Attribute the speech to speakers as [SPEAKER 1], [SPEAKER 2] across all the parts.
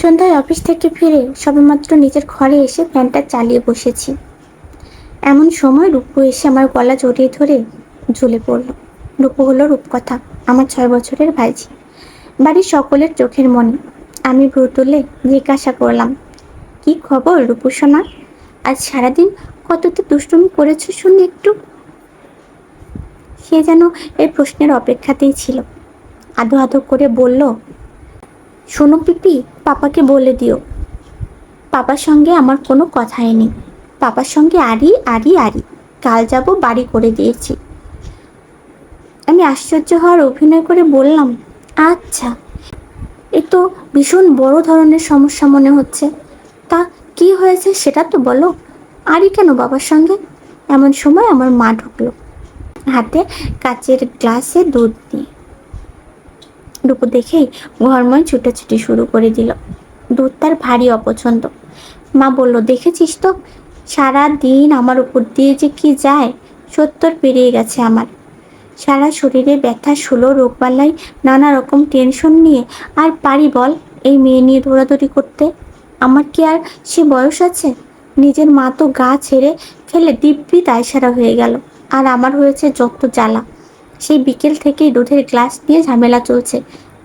[SPEAKER 1] সন্ধ্যায় অফিস থেকে ফিরে সবেমাত্র নিজের ঘরে এসে ফ্যানটা চালিয়ে বসেছি। এমন সময় রূপু এসে আমার গলা জড়িয়ে ধরে ঝুলে পড়ল। রূপু হলো রূপকথা, আমার ছয় বছরের ভাইজি বাড়ির সকলের চোখের মনে। আমি ভ্রু তুলে জিজ্ঞাসা করলাম, কি খবর রূপু সোনা? আজ সারাদিন কতটা দুষ্টুমি করেছ শুনি একটু? সে যেন এই প্রশ্নের অপেক্ষাতেই ছিল। আদো আদো করে বলল শোনো পিপি, পাপাকে বলে দিও। পাপার সঙ্গে আমার কোনো কথাই নেই। পাপার সঙ্গে আরি আরি আরি। কাল যাব, বাড়ি করে দিয়েছি। আমি আশ্চর্য হওয়ার অভিনয় করে বললাম আচ্ছা। এ তো ভীষণ বড় ধরনের সমস্যা মনে হচ্ছে। তা কি হয়েছে সেটা তো বলো। আরই কেন বাবার সঙ্গে? এমন সময় আমার মা ঢুকলো। হাতে কাচের গ্লাসে দুধ দিয়ে ডুপু দেখেই ঘরময় ছুটাছুটি শুরু করে দিল। দুধ তার ভারী অপছন্দ। মা বলল, দেখেছিস তো? সারা দিন আমার উপর দিয়ে যে কি যায়, সত্তর পেরিয়ে গেছে আমার। সারা শরীরে ব্যথা শুলো রোগবালাই, নানা রকম টেনশন নিয়ে, আর পারি বল এই মেয়ে নিয়ে দৌড়াদৌড়ি করতে? আমার কি আর সে বয়স আছে? নিজের মা তো গা ছেড়ে ফেলে দিব্যি দায়সারা হয়ে গেল। আর আমার হয়েছে যত জ্বালা। সেই বিকেল থেকেই দুধের গ্লাস নিয়ে ঝামেলা চলছে।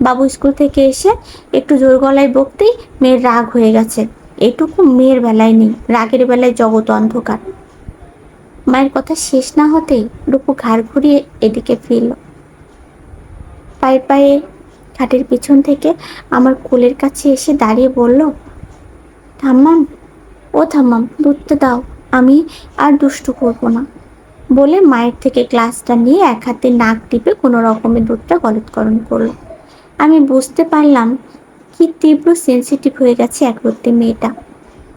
[SPEAKER 1] বাবু স্কুল থেকে এসে একটু জোর গলায় বকতেই মেয়ের রাগ হয়ে গেছে। এটুকু মেয়ের বেলায় নেই, রাগের বেলায় জগৎ অন্ধকার। মায়ের কথা শেষ না হতেই রূপু ঘাড় ঘুরিয়ে এদিকে ফিরল। পায়ে পায়ে খাটের পিছন থেকে আমার কোলের কাছে এসে দাঁড়িয়ে বলল থাম্মাম ও থাম্মাম দুধটা দাও, আমি আর দুষ্টু করব না। বলে মায়ের থেকে গ্লাসটা নিয়ে এক হাতে নাক টিপে কোনো রকমে দুধটা গলৎকরণ করল। আমি বুঝতে পারলাম কি তীব্র সেন্সিটিভ হয়ে গেছে একরত্তি মেয়েটা।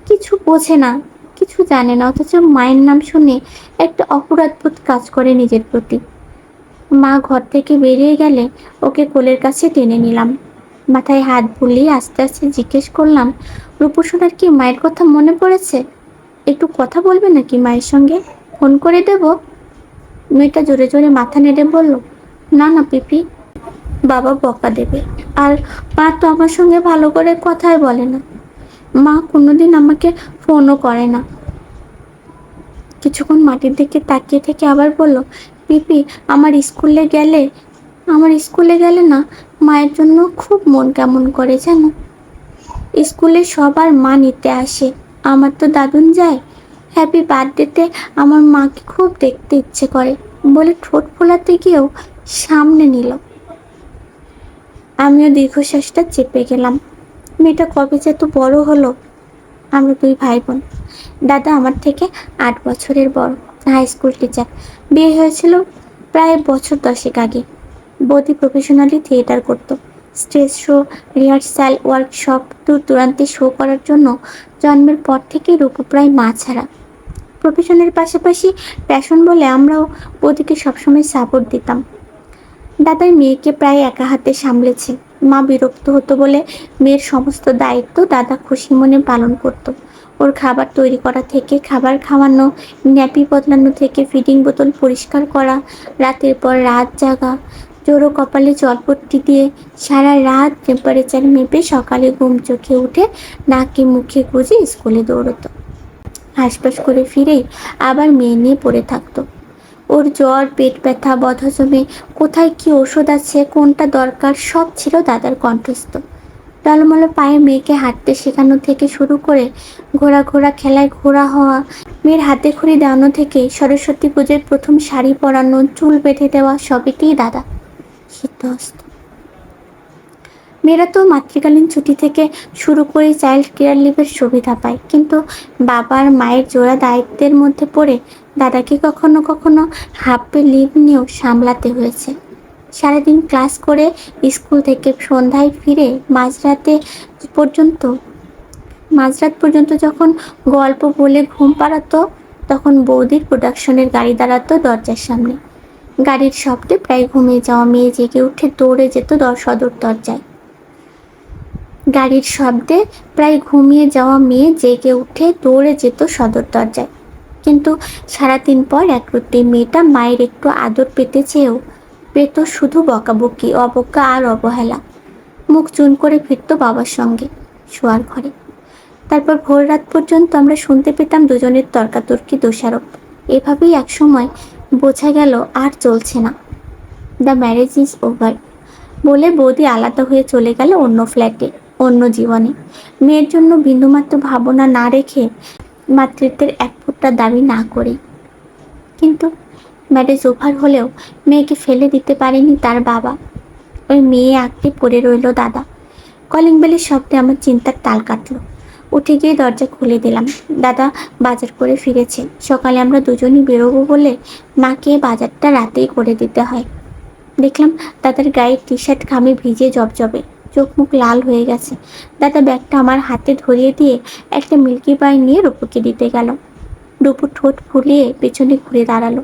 [SPEAKER 1] কিছু বোঝে না, কিছু জানে না, অথচ মায়ের নাম শুনে একটা অপরাধবোধ কাজ করে নিজের প্রতি। মা ঘর থেকে বেরিয়ে গেলে ওকে কোলের কাছে টেনে নিলাম। মাথায় হাত বুলিয়ে আস্তে আস্তে জিজ্ঞেস করলাম, রূপসোনার কি মায়ের কথা মনে পড়েছে? একটু কথা বলবে নাকি মায়ের সঙ্গে? ফোন করে দেব? মেয়েটা জোরে জোরে মাথা নেড়ে বলল, না না পিপি। বাবা বকা দেবে। আর মা তো আমার সঙ্গে ভালো করে কথাই বলে না। মা কোনোদিন আমাকে ফোনও করে না। কিছুক্ষণ মাটির দিকে তাকিয়ে থেকে আবার বলল, পিপি, আমার স্কুলে গেলে, আমার স্কুলে গেলে না মায়ের জন্য খুব মন কেমন করে জানো? স্কুলে সবার মা নিতে আসে। আমার তো দাদুন যায় হ্যাপি বার্থডেতে আমার মাকে খুব দেখতে ইচ্ছে করে। বলে, ঠোঁট ফোলাতে গিয়েও সামনে নিল। আমিও দীর্ঘশ্বাসটা চেপে গেলাম। মেয়েটা কবে যে এত বড় হলো, আমরা দুই ভাই বোন দাদা আমার থেকে আট বছরের বড় হাই স্কুল টিচার বিয়ে হয়েছিল প্রায় বছর দশেক আগে। বৌদি প্রফেশনালি থিয়েটার করত। স্টেজ শো রিহার্সাল ওয়ার্কশপ দূর দূরান্তে শো করার জন্য জন্মের পর থেকেই রূপ প্রায় মা ছাড়া। প্রফেশনের পাশাপাশি প্যাশন বলে আমরাও বৌদিকে সবসময় সাপোর্ট দিতাম। দাদার মেয়েকে প্রায় একা হাতে সামলেছে। মা বিরক্ত হতো বলে মেয়ের সমস্ত দায়িত্ব দাদা খুশি মনে পালন করত। ওর খাবার তৈরি করা থেকে, খাবার খাওয়ানো, ন্যাপি বদলানো থেকে ফিডিং বোতল পরিষ্কার করা, রাতের পর রাত জাগা জোরো কপালে জলপট্টি দিয়ে সারা রাত টেম্পারেচার মেপে সকালে ঘুম চোখে উঠে নাকে মুখে গুজে স্কুলে দৌড়তো। হাসপাস করে ফিরেই আবার মেয়ে নিয়ে পড়ে থাকতো। ওর জ্বর, পেট ব্যথা বধজমে কোথায় কি ওষুধ আছে, কোনটা দরকার, সব ছিল দাদার কণ্ঠস্থ। টলমলো পায়ে মেয়েকে হাঁটতে শেখানো থেকে শুরু করে ঘোরা ঘোরা খেলায় ঘোরা হওয়া, মেয়ের হাতে খড়ি দেওয়ানো থেকে সরস্বতী পুজোর প্রথম শাড়ি পরানো, চুল বেঁধে দেওয়া, সবইতেই দাদা সিদ্ধহস্ত। মেয়েরা তো মাতৃকালীন ছুটি থেকে শুরু করে চাইল্ড কেয়ার লিভের সুবিধা পায়। কিন্তু বাবার মায়ের জোড়া দায়িত্বের মধ্যে পড়ে দাদাকে কখনো কখনো হাফ লিভ নিয়েও সামলাতে হয়েছে। সারাদিন ক্লাস করে স্কুল থেকে সন্ধ্যায় ফিরে মাঝরাতে পর্যন্ত, মাঝরাত পর্যন্ত যখন গল্প বলে ঘুম পাড়াতো, তখন বৌদির প্রোডাকশনের গাড়ি দাঁড়াতো দরজার সামনে। গাড়ির শব্দে প্রায় ঘুমিয়ে যাওয়া মেয়ে জেগে উঠে দৌড়ে যেত দর সদর দরজায়। গাড়ির শব্দে প্রায় ঘুমিয়ে যাওয়া মেয়ে জেগে উঠে দৌড়ে যেত সদর দরজায়। কিন্তু সারাদিন পর একরত্তি মেয়েটা মায়ের একটু আদর পেতে চেয়েও পেত শুধু বকাবকি, অবজ্ঞা আর অবহেলা। মুখ চুন করে ফিরত বাবার সঙ্গে শোয়ার ঘরে। তারপর ভোর রাত পর্যন্ত আমরা শুনতে পেতাম দুজনের তর্কাতর্কি দোষারোপ। এভাবেই একসময় বোঝা গেল আর চলছে না। দ্য ম্যারেজ ইজ ওভার বলে বৌদি আলাদা হয়ে চলে গেল অন্য ফ্ল্যাটে অন্য জীবনে। মেয়ের জন্য বিন্দুমাত্র ভাবনা না রেখে মাতৃত্বের এক ফুটটা দাবি না করে। কিন্তু ম্যারেজ ওভার হলেও মেয়েকে ফেলে দিতে পারেনি তার বাবা। ওই মেয়ে আঁকড়ে পড়ে রইল দাদা। কলিং বেলের শব্দে আমার চিন্তার তাল কাটলো। উঠে গিয়ে দরজা খুলে দিলাম। দাদা বাজার করে ফিরেছে। সকালে আমরা দুজনই বেরোবো বলে মাকে বাজারটা রাতেই করে দিতে হয়। দেখলাম দাদার গায়ের টি শার্ট ঘামে ভিজে জবজবে। চোখ মুখ লাল হয়ে গেছে। দাদা ব্যাগটা আমার হাতে ধরিয়ে দিয়ে একটা মিল্কি পাই নিয়ে রূপুকে দিতে গেল। রূপু ঠোঁট ফুলিয়ে পেছনে ঘুরে দাঁড়াল।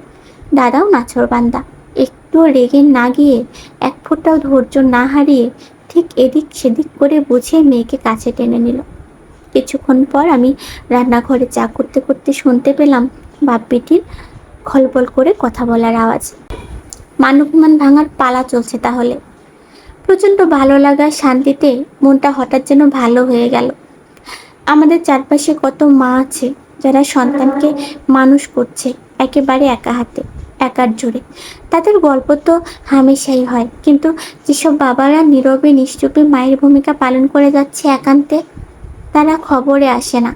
[SPEAKER 1] দাদাও নাচর বান্দা। একটুও রেগে না গিয়ে এক ফুটটাও ধৈর্য না হারিয়ে ঠিক এদিক সেদিক করে বুঝিয়ে মেয়েকে কাছে টেনে নিল। কিছুক্ষণ পর আমি রান্নাঘরে চা করতে করতে শুনতে পেলাম বাপ্পিটির খলবল করে কথা বলার আওয়াজ। মানবমান ভাঙার পালা চলছে তাহলে। প্রচণ্ড ভালো লাগা শান্তিতে মনটা হঠাৎ যেন ভালো হয়ে গেল। আমাদের চারপাশে কত মা আছে, যারা সন্তানকে মানুষ করছে একেবারে একা হাতে, একার জোরে। তাদের গল্প তো হামেশাই হয়, কিন্তু যেসব বাবারা নীরবে, নিশ্চুপে মায়ের ভূমিকা পালন করে যাচ্ছে একান্তে, তারা খবরে আসে না।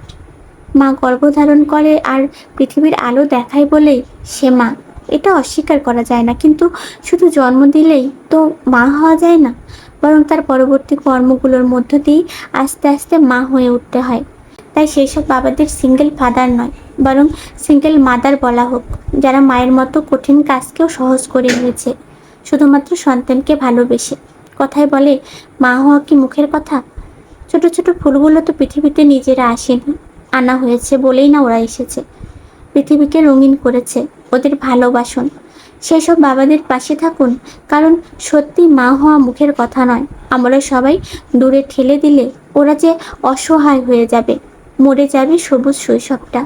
[SPEAKER 1] মা গর্ভধারণ করে আর পৃথিবীর আলো দেখায় বলেই সে মা। এটা অস্বীকার করা যায় না। কিন্তু শুধু জন্ম দিলেই তো মা হওয়া যায় না, বরং তার পরবর্তী কর্মগুলোর মধ্য দিয়েই আস্তে আস্তে মা হয়ে উঠতে হয়। তাই সেই সব বাবাদের সিঙ্গেল ফাদার নয়, বরং সিঙ্গেল মাদার বলা হোক, যারা মায়ের মতো কঠিন কাজকেও সহজ করে নিয়েছে শুধুমাত্র সন্তানকে ভালোবেসে। কথায় বলে, মা হওয়া কি মুখের কথা? ছোট ছোট ফুলগুলো তো পৃথিবীতে নিজেরা আসেনি, আনা হয়েছে বলেই না ওরা এসেছে। পৃথিবীকে রঙিন করেছে ওদের ভালোবাসুন। সেসব বাবাদের পাশে থাকুন, কারণ সত্যি মা হওয়া মুখের কথা নয়। আমরা সবাই দূরে ঠেলে দিলে ওরা যে অসহায় হয়ে যাবে। মরে যাবে সবুজ শৈশবটা।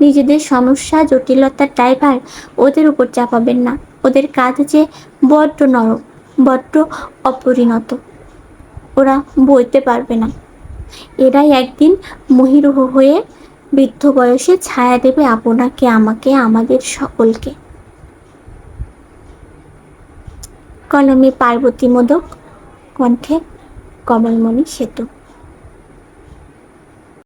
[SPEAKER 1] নিজেদের সমস্যা জটিলতার ড্রাইভার ওদের উপর চাপাবেন না। ওদের কাজ যে বড্ড নরম, বড্ড অপরিণত। ওরা বইতে পারবে না। এরাই একদিন মহিরুহ হয়ে বৃদ্ধ বয়সে ছায়া দেবে আপনাকে আমাকে আমাদের সকলকে। কলমে পার্বতী মোদক কণ্ঠে কমলমণি সেতু।